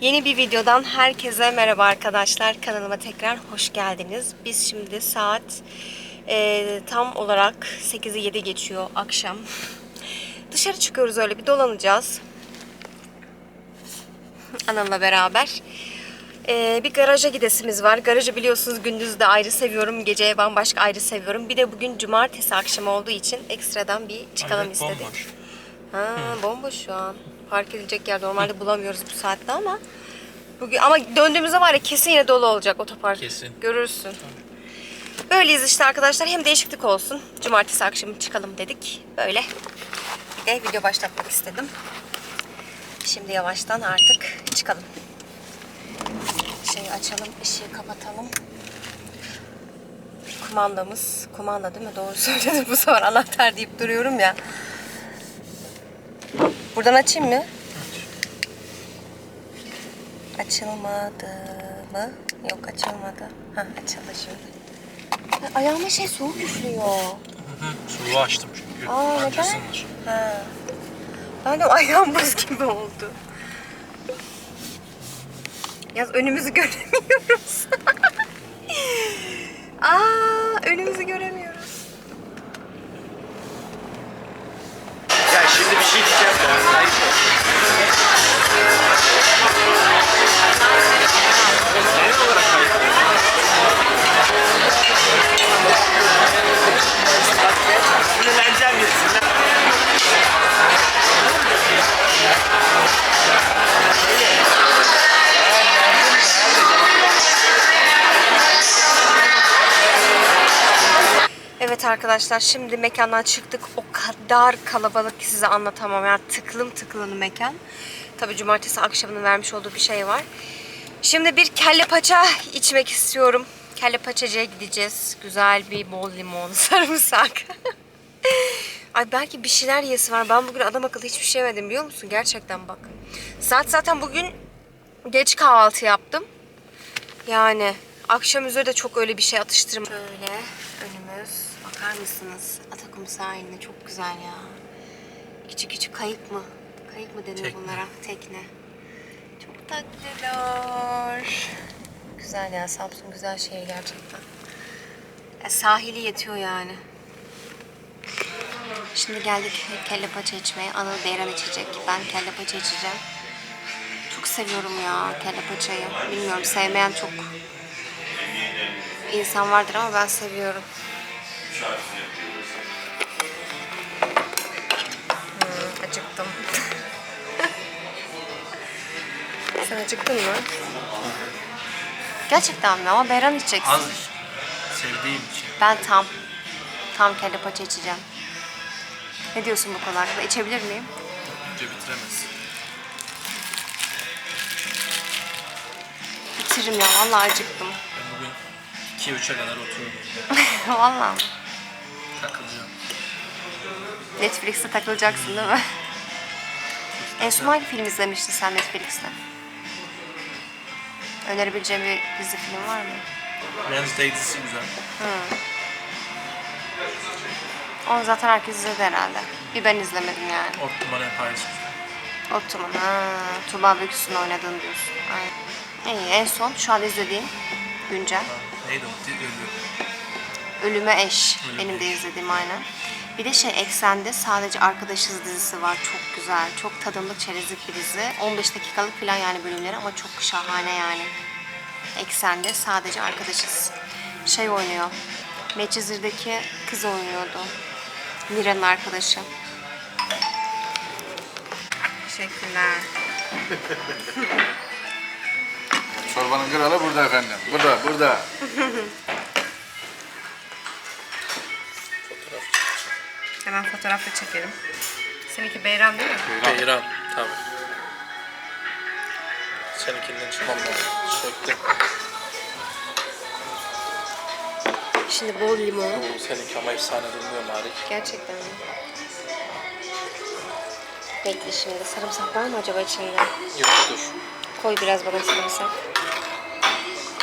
Yeni bir videodan herkese merhaba arkadaşlar. Kanalıma tekrar hoş geldiniz. Biz şimdi saat e, tam olarak 8'i 7 geçiyor akşam. Dışarı çıkıyoruz öyle bir dolanacağız. Anamla beraber. E, bir garaja gidesimiz var. Garajı biliyorsunuz gündüz de ayrı seviyorum. Geceye bambaşka ayrı seviyorum. Bir de bugün cumartesi akşamı olduğu için ekstradan bir çıkalım Evet, istedik. bomboş. Ha, bomboş şu an. Park edilecek yer normalde bulamıyoruz bu saatte ama bugün ama döndüğümüzde var ya kesin yine dolu olacak otopark. Kesin. Görürsün. Böyleyiz işte arkadaşlar. Hem değişiklik olsun. Cumartesi akşamı çıkalım dedik. Böyle. Bir de video başlatmak istedim. Şimdi yavaştan artık çıkalım. Şeyi açalım, ışığı kapatalım. Kumandamız, kumanda değil mi? Doğru söyledim bu sefer anahtar deyip duruyorum ya. Buradan açayım mı? Açılmadı mı? Yok açılmadı. Ha açıldı şimdi. Ya, ayağıma şey soğuk üflüyor. Hı hı, Suluğu açtım çünkü. Aa neden? ısınır. Ha. Ben de ayağım buz gibi oldu. Yaz önümüzü göremiyoruz. Aa önümüzü göremiyoruz. Evet arkadaşlar şimdi mekandan çıktık. O kadar kalabalık ki size anlatamam. Yani tıklım tıklım mekan. Tabii cumartesi akşamının vermiş olduğu bir şey var. Şimdi bir kelle paça içmek istiyorum. Kelle paçacıya gideceğiz. Güzel bir bol limon, sarımsak. Ay belki bir şeyler yesi var. Ben bugün adam akıllı hiçbir şey yemedim biliyor musun? Gerçekten bak. Saat zaten bugün geç kahvaltı yaptım. Yani akşam üzeri de çok öyle bir şey atıştırma. Şöyle. Bakar mısınız? Atakum sahiline çok güzel ya. Küçük küçük kayık mı? Kayık mı deniyor Tekne. bunlara? Tekne. Çok tatlılar. Güzel ya. Samsun güzel şehir gerçekten. Ya sahili yetiyor yani. Şimdi geldik kelle paça içmeye. Anıl beyran içecek. Ben kelle paça içeceğim. Çok seviyorum ya kelle paçayı. Bilmiyorum sevmeyen çok insan vardır ama ben seviyorum. Hmm, acıktım. Sen acıktın mı? Gerçekten mi? Ama beyran içeceksin. Az sevdiğim için. Ben tam. Tam kelle paça içeceğim. Ne diyorsun bu konu hakkında? İçebilir miyim? Önce bitiremez. Bitiririm ya. Vallahi acıktım. Ben bugün 2-3'e kadar otururum. Vallahi. Takılacağım. Netflix'te takılacaksın değil mi? En son hangi film izlemiştin sen Netflix'te? Önerebileceğim bir dizi film var mı? Wednesday dizisi güzel. Onu zaten herkes izledi herhalde. Bir ben izlemedim yani. Ottoman Empires. Ottoman. Ha, Tuğba Büyüksün oynadığını diyorsun. Aynen. İyi, en son şu an izlediğim güncel. Neydi o? Di-. Ölüme Eş. Ölüme Benim de Eş. izlediğim aynen. Bir de şey Eksen'de sadece Arkadaşız dizisi var. Çok güzel. Çok tadımlık çerezlik bir dizi. 15 dakikalık falan yani bölümleri ama çok şahane yani. Eksen'de sadece Arkadaşız. Şey oynuyor. Medcezir'deki kız oynuyordu. Mira'nın arkadaşı. Teşekkürler. Çorbanın kralı burada efendim. Burada, burada. Hemen fotoğraf da çekelim. Seninki Beyran değil mi? Beyran. Tabii. Seninkinden çıkmam lazım. Söktüm. Şimdi bol limon. Oo, seninki ama efsane durmuyor Marik. Gerçekten mi? Bekle şimdi. Sarımsak var mı acaba içinde? Yok dur. Koy biraz bana sarımsak.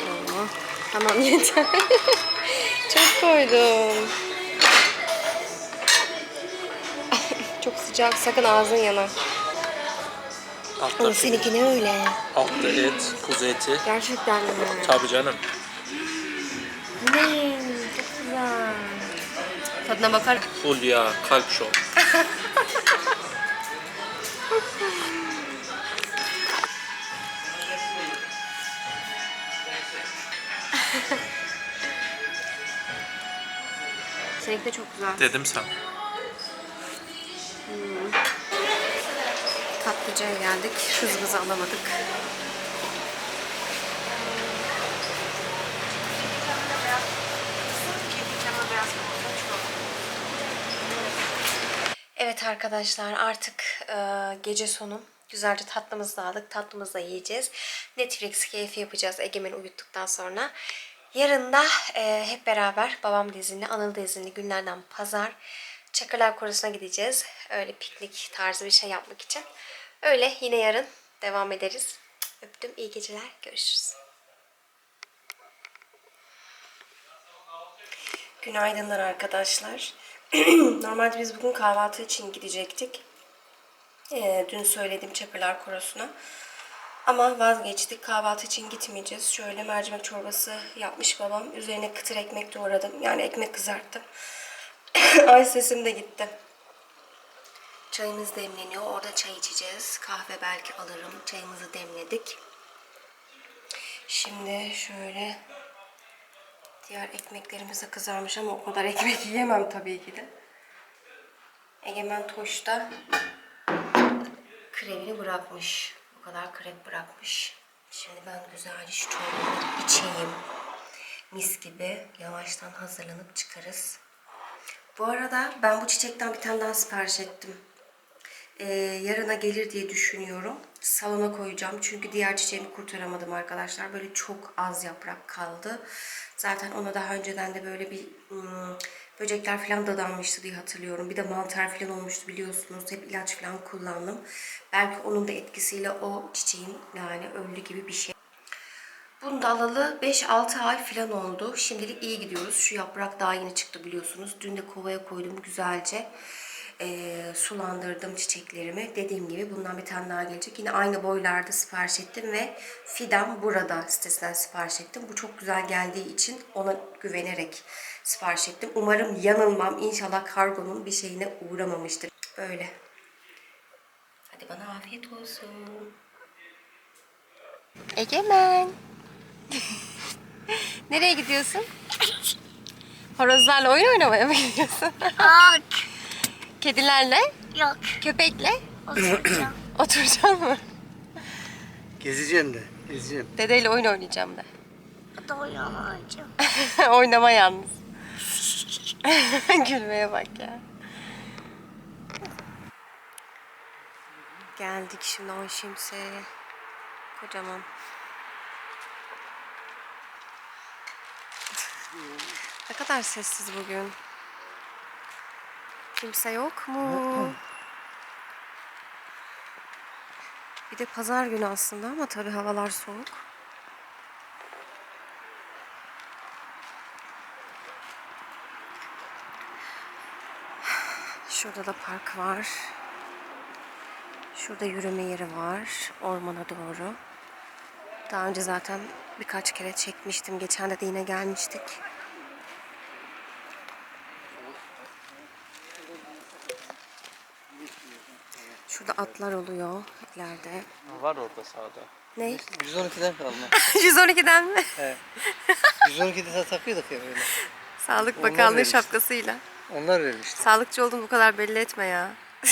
Oo, Tamam yeter. Çok koydum. Sıcak. Sakın ağzın yanar. Altta, O seninki ne öyle? altta et, kuzu eti. Gerçekten mi? Tabii canım. Ne? Çok güzel. Tadına bakar. Full yağ, kalp şov. Seninki de çok güzel. Dedim sana. Tatlıcıya geldik. Hızımızı alamadık. Evet arkadaşlar artık e, gece sonu güzelce tatlımızı da aldık. Tatlımızı da yiyeceğiz. Netflix keyfi yapacağız Egemen'i uyuttuktan sonra. Yarın da e, hep beraber babam da izinli, Anıl da izinli günlerden pazar Çakırlar Korusu'na gideceğiz. Öyle piknik tarzı bir şey yapmak için. Öyle yine yarın devam ederiz. Öptüm. iyi geceler. Görüşürüz. Günaydınlar arkadaşlar. Normalde biz bugün kahvaltı için gidecektik. Ee, dün söyledim Çakırlar Korosu'na. Ama vazgeçtik. Kahvaltı için gitmeyeceğiz. Şöyle mercimek çorbası yapmış babam. Üzerine kıtır ekmek doğradım. Yani ekmek kızarttım. Ay sesim de gitti. Çayımız demleniyor. Orada çay içeceğiz. Kahve belki alırım. Çayımızı demledik. Şimdi şöyle diğer ekmeklerimiz de kızarmış ama o kadar ekmek yiyemem tabii ki de. Egemen Toş'ta krevini bırakmış. O kadar krep bırakmış. Şimdi ben güzelce şu çorbaları içeyim. Mis gibi yavaştan hazırlanıp çıkarız. Bu arada ben bu çiçekten bir tane daha sipariş ettim. Ee, yarına gelir diye düşünüyorum. Salona koyacağım. Çünkü diğer çiçeğimi kurtaramadım arkadaşlar. Böyle çok az yaprak kaldı. Zaten ona daha önceden de böyle bir ım, böcekler falan dadanmıştı diye hatırlıyorum. Bir de mantar falan olmuştu biliyorsunuz. Hep ilaç falan kullandım. Belki onun da etkisiyle o çiçeğim yani öldü gibi bir şey. Bunu da alalı 5-6 ay falan oldu. Şimdilik iyi gidiyoruz. Şu yaprak daha yeni çıktı biliyorsunuz. Dün de kovaya koydum güzelce. Ee, sulandırdım çiçeklerimi. Dediğim gibi bundan bir tane daha gelecek. Yine aynı boylarda sipariş ettim ve Fidan burada sitesinden sipariş ettim. Bu çok güzel geldiği için ona güvenerek sipariş ettim. Umarım yanılmam. İnşallah kargonun bir şeyine uğramamıştır. Böyle. Hadi bana afiyet olsun. Egemen. Nereye gidiyorsun? Horozlarla oyun oynamaya mı gidiyorsun? Kedilerle, Yok. köpekle Oturacağım. oturacaksın mı? Gezeceğim de. Gezeceğim. Dedeyle oyun oynayacağım de. Doyamayacağım. Oynama yalnız. Gülmeye bak ya. Geldik şimdi o şemsiyeye. Kocaman. ne kadar sessiz bugün. Kimse yok mu? Bir de pazar günü aslında ama tabii havalar soğuk. Şurada da park var. Şurada yürüme yeri var. Ormana doğru. Daha önce zaten birkaç kere çekmiştim. Geçen de, de yine gelmiştik. Şurada atlar oluyor ileride. Var orada sağda. Ne? 112'den kalma. 112'den mi? 112'de takıyorduk ya böyle. Sağlık Onlar Bakanlığı vermiş. şapkasıyla. Onlar vermişti. Sağlıkçı olduğunu bu kadar belli etme ya.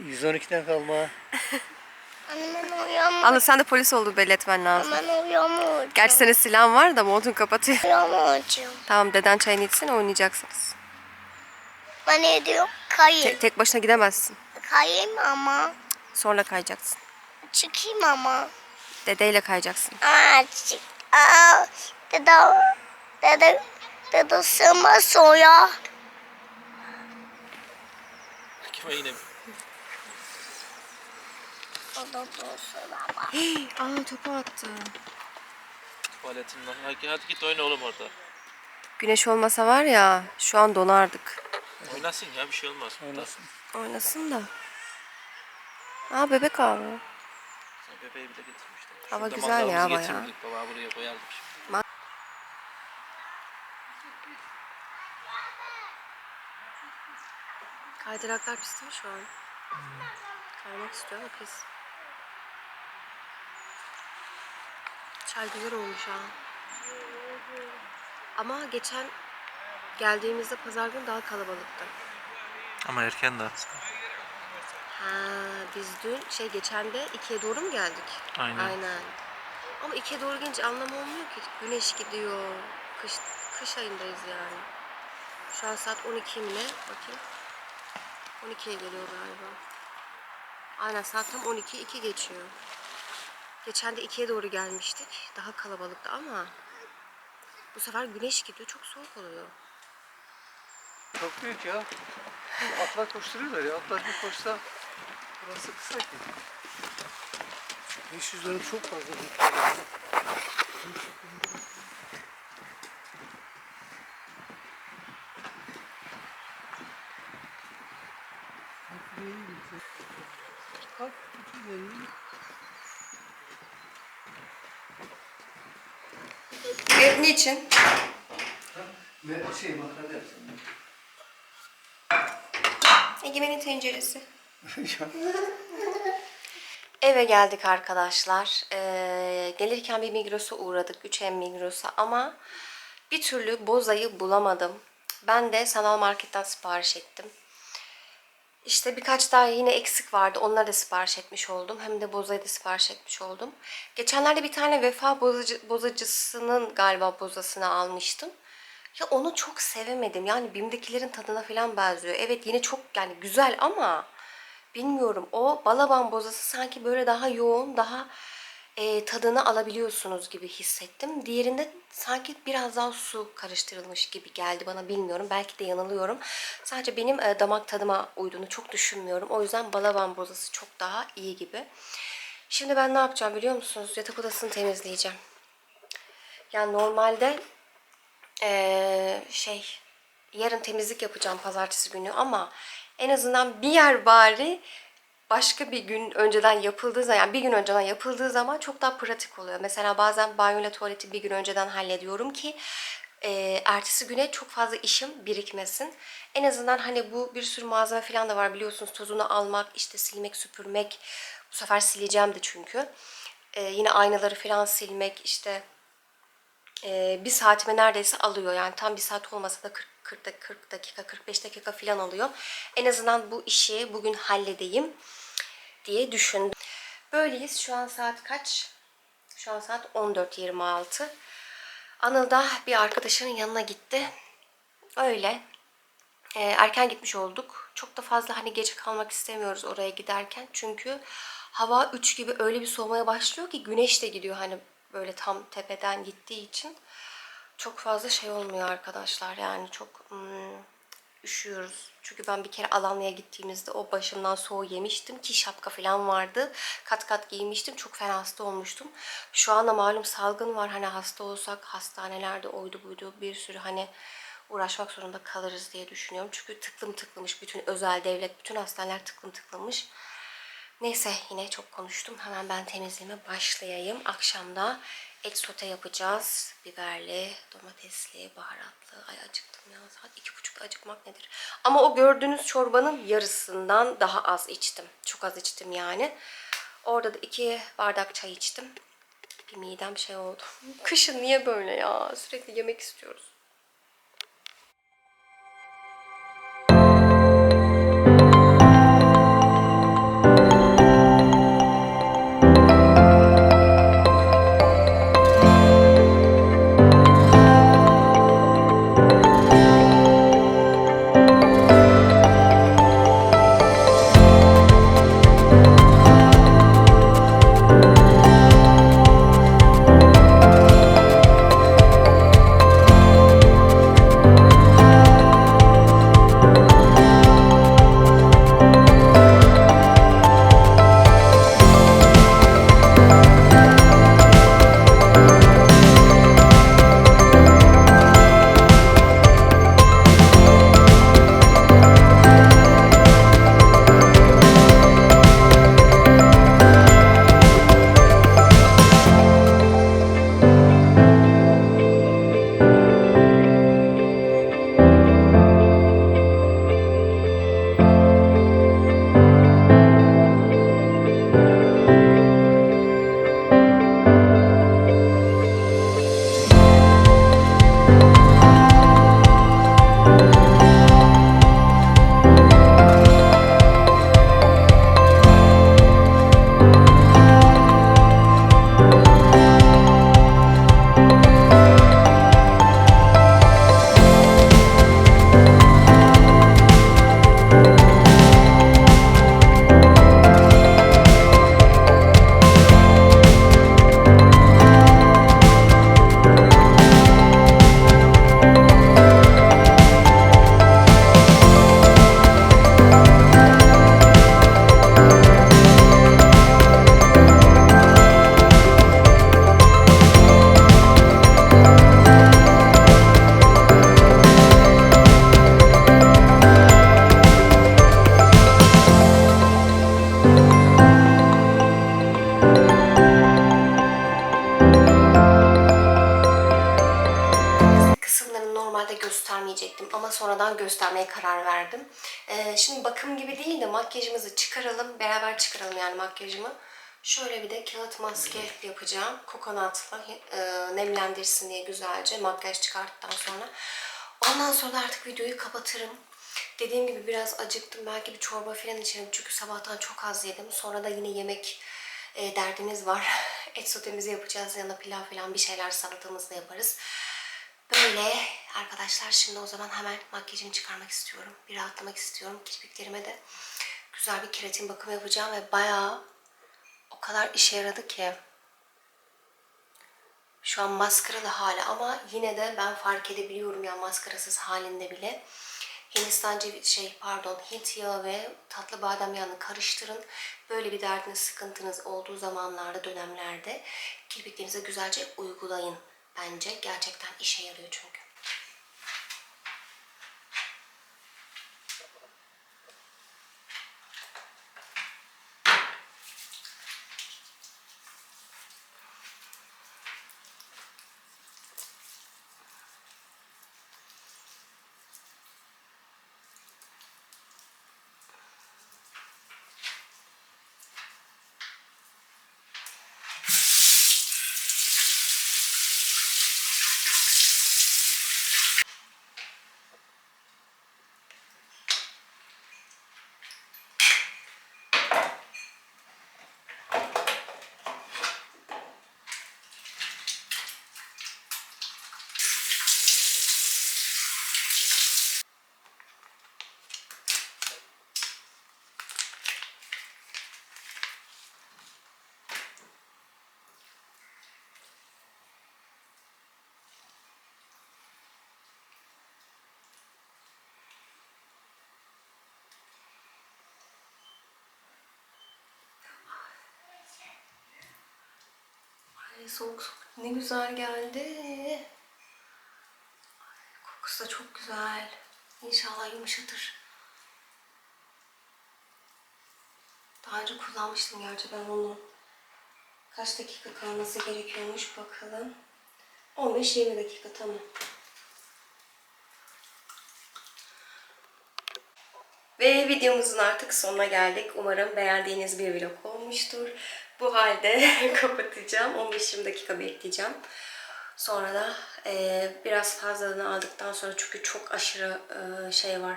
112'den kalma. Ben uyuyamam. Anla sen de polis olduğunu belli etmen lazım. Ben uyuyamayacağım. Gerçi senin silahın var da montun kapatıyor. Uyuyamayacağım. Tamam deden çayını içsin oynayacaksınız. Ben ne diyorum? Te- Kayayım. tek başına gidemezsin. Kayayım ama. Sonra kayacaksın. Çıkayım ama. Dedeyle kayacaksın. Aa, çık. Aa, dede, dede, dede sığmaz o ya. Kime yine O da bulsun ama. Aa topu attı. tuvaletinden. Hadi, hadi git oyna oğlum orada. Güneş olmasa var ya şu an donardık. Oynasın ya bir şey olmaz. Oynasın. Oynasın da. Aa bebek abi. Bebeği bile getirmişler. Hava Şurada güzel ya mangalımızı bayağı. getirdik Baba buraya koyardık şimdi. Kaydıraklar pisti mi şu an? Kaymak istiyor ama pis. Çay güzel olmuş ha. Ama geçen geldiğimizde pazar günü daha kalabalıktı. Ama erken de. Ha, biz dün şey geçen de ikiye doğru mu geldik? Aynen. Aynen. Ama ikiye doğru gelince anlam olmuyor ki. Güneş gidiyor. Kış, kış ayındayız yani. Şu an saat 12 mi ne? Bakayım. 12'ye geliyor galiba. Aynen saat tam 12, 2 geçiyor. Geçen de 2'ye doğru gelmiştik. Daha kalabalıktı ama bu sefer güneş gidiyor. Çok soğuk oluyor. Çok büyük ya. Atlar koşturuyorlar ya. Atlar bir koşsa burası kısa ki. 500 dönüm çok fazla büyük. bütün yerini Evet niçin? Ve şey makarna yapsın. Egemen'in tenceresi. Eve geldik arkadaşlar. Ee, gelirken bir Migros'a uğradık. 3M Migros'a ama bir türlü bozayı bulamadım. Ben de sanal marketten sipariş ettim. İşte birkaç daha yine eksik vardı. Onları da sipariş etmiş oldum. Hem de bozayı da sipariş etmiş oldum. Geçenlerde bir tane vefa bozacı, bozacısının galiba bozasını almıştım. Ya onu çok sevemedim. Yani BİM'dekilerin tadına falan benziyor. Evet yine çok yani güzel ama bilmiyorum o balaban bozası sanki böyle daha yoğun, daha e, tadını alabiliyorsunuz gibi hissettim. Diğerinde sanki biraz daha su karıştırılmış gibi geldi bana bilmiyorum. Belki de yanılıyorum. Sadece benim e, damak tadıma uyduğunu çok düşünmüyorum. O yüzden balaban bozası çok daha iyi gibi. Şimdi ben ne yapacağım biliyor musunuz? Yatak odasını temizleyeceğim. Yani normalde ee, şey yarın temizlik yapacağım pazartesi günü ama en azından bir yer bari başka bir gün önceden yapıldığı zaman yani bir gün önceden yapıldığı zaman çok daha pratik oluyor. Mesela bazen banyo ile tuvaleti bir gün önceden hallediyorum ki e, ertesi güne çok fazla işim birikmesin. En azından hani bu bir sürü malzeme falan da var biliyorsunuz tozunu almak, işte silmek, süpürmek. Bu sefer sileceğim de çünkü. E, yine aynaları falan silmek, işte e, bir saatime neredeyse alıyor. Yani tam bir saat olmasa da 40, 40, dak- 40 dakika, 45 dakika falan alıyor. En azından bu işi bugün halledeyim diye düşündüm. Böyleyiz. Şu an saat kaç? Şu an saat 14.26. Anıl da bir arkadaşının yanına gitti. Öyle. Ee, erken gitmiş olduk. Çok da fazla hani gece kalmak istemiyoruz oraya giderken. Çünkü hava 3 gibi öyle bir soğumaya başlıyor ki güneş de gidiyor hani böyle tam tepeden gittiği için. Çok fazla şey olmuyor arkadaşlar. Yani çok hmm, üşüyoruz. Çünkü ben bir kere Alanya'ya gittiğimizde o başımdan soğuğu yemiştim ki şapka falan vardı. Kat kat giymiştim. Çok fena hasta olmuştum. Şu anda malum salgın var. Hani hasta olsak hastanelerde oydu buydu bir sürü hani uğraşmak zorunda kalırız diye düşünüyorum. Çünkü tıklım tıklamış bütün özel devlet, bütün hastaneler tıklım tıklamış. Neyse yine çok konuştum. Hemen ben temizliğime başlayayım. Akşamda et sote yapacağız. Biberli, domatesli, baharatlı. Ay acıktım ya. Saat iki buçukta acıkmak nedir? Ama o gördüğünüz çorbanın yarısından daha az içtim. Çok az içtim yani. Orada da iki bardak çay içtim. Bir midem şey oldu. Kışın niye böyle ya? Sürekli yemek istiyoruz. Göstermeye karar verdim. Ee, şimdi bakım gibi değil de makyajımızı çıkaralım. Beraber çıkaralım yani makyajımı. Şöyle bir de kağıt maske yapacağım. Kokonatla e, nemlendirsin diye güzelce makyaj çıkarttıktan sonra. Ondan sonra artık videoyu kapatırım. Dediğim gibi biraz acıktım. Belki bir çorba falan içerim. Çünkü sabahtan çok az yedim. Sonra da yine yemek e, derdimiz var. Et sotemizi yapacağız. Yanına pilav falan bir şeyler salatamızı da yaparız. Böyle arkadaşlar şimdi o zaman hemen makyajımı çıkarmak istiyorum. Bir rahatlamak istiyorum. Kirpiklerime de güzel bir keratin bakımı yapacağım ve bayağı o kadar işe yaradı ki. Şu an maskaralı hali ama yine de ben fark edebiliyorum ya maskarasız halinde bile. Hindistan cevizi şey pardon Hint yağı ve tatlı badem yağını karıştırın. Böyle bir derdiniz sıkıntınız olduğu zamanlarda dönemlerde kirpiklerinize güzelce uygulayın. Bence gerçekten işe yarıyor çünkü. Soğuk soğuk ne güzel geldi. Ay, kokusu da çok güzel. İnşallah yumuşatır. Daha önce kullanmıştım gerçi ben onu. Kaç dakika kalması gerekiyormuş bakalım. 15-20 dakika tamam. Ve videomuzun artık sonuna geldik. Umarım beğendiğiniz bir vlog olmuştur. Bu halde kapatacağım. 15-20 dakika bekleyeceğim. Sonra da e, biraz fazlalığını aldıktan sonra çünkü çok aşırı e, şey var.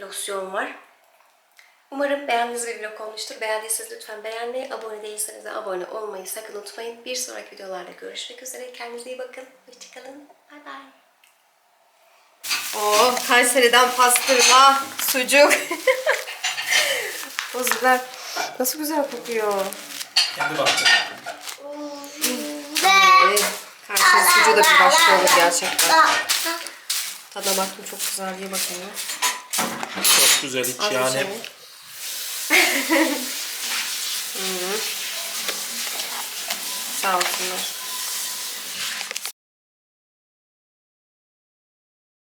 Losyon var. Umarım beğendiğiniz bir vlog olmuştur. Beğendiyseniz lütfen beğenmeyi, abone değilseniz de abone olmayı sakın unutmayın. Bir sonraki videolarda görüşmek üzere. Kendinize iyi bakın. Hoşçakalın. Bay bay. Oo, Kayseri'den pastırma, sucuk. Biber. Nasıl güzel kokuyor. Kendi baktım. Evet. Kayseri sucuğu da bir başka olur gerçekten. Tadına baktım çok güzel. Ye bakayım. Çok güzel hiç Az yani. Hı. Sağ olsunlar.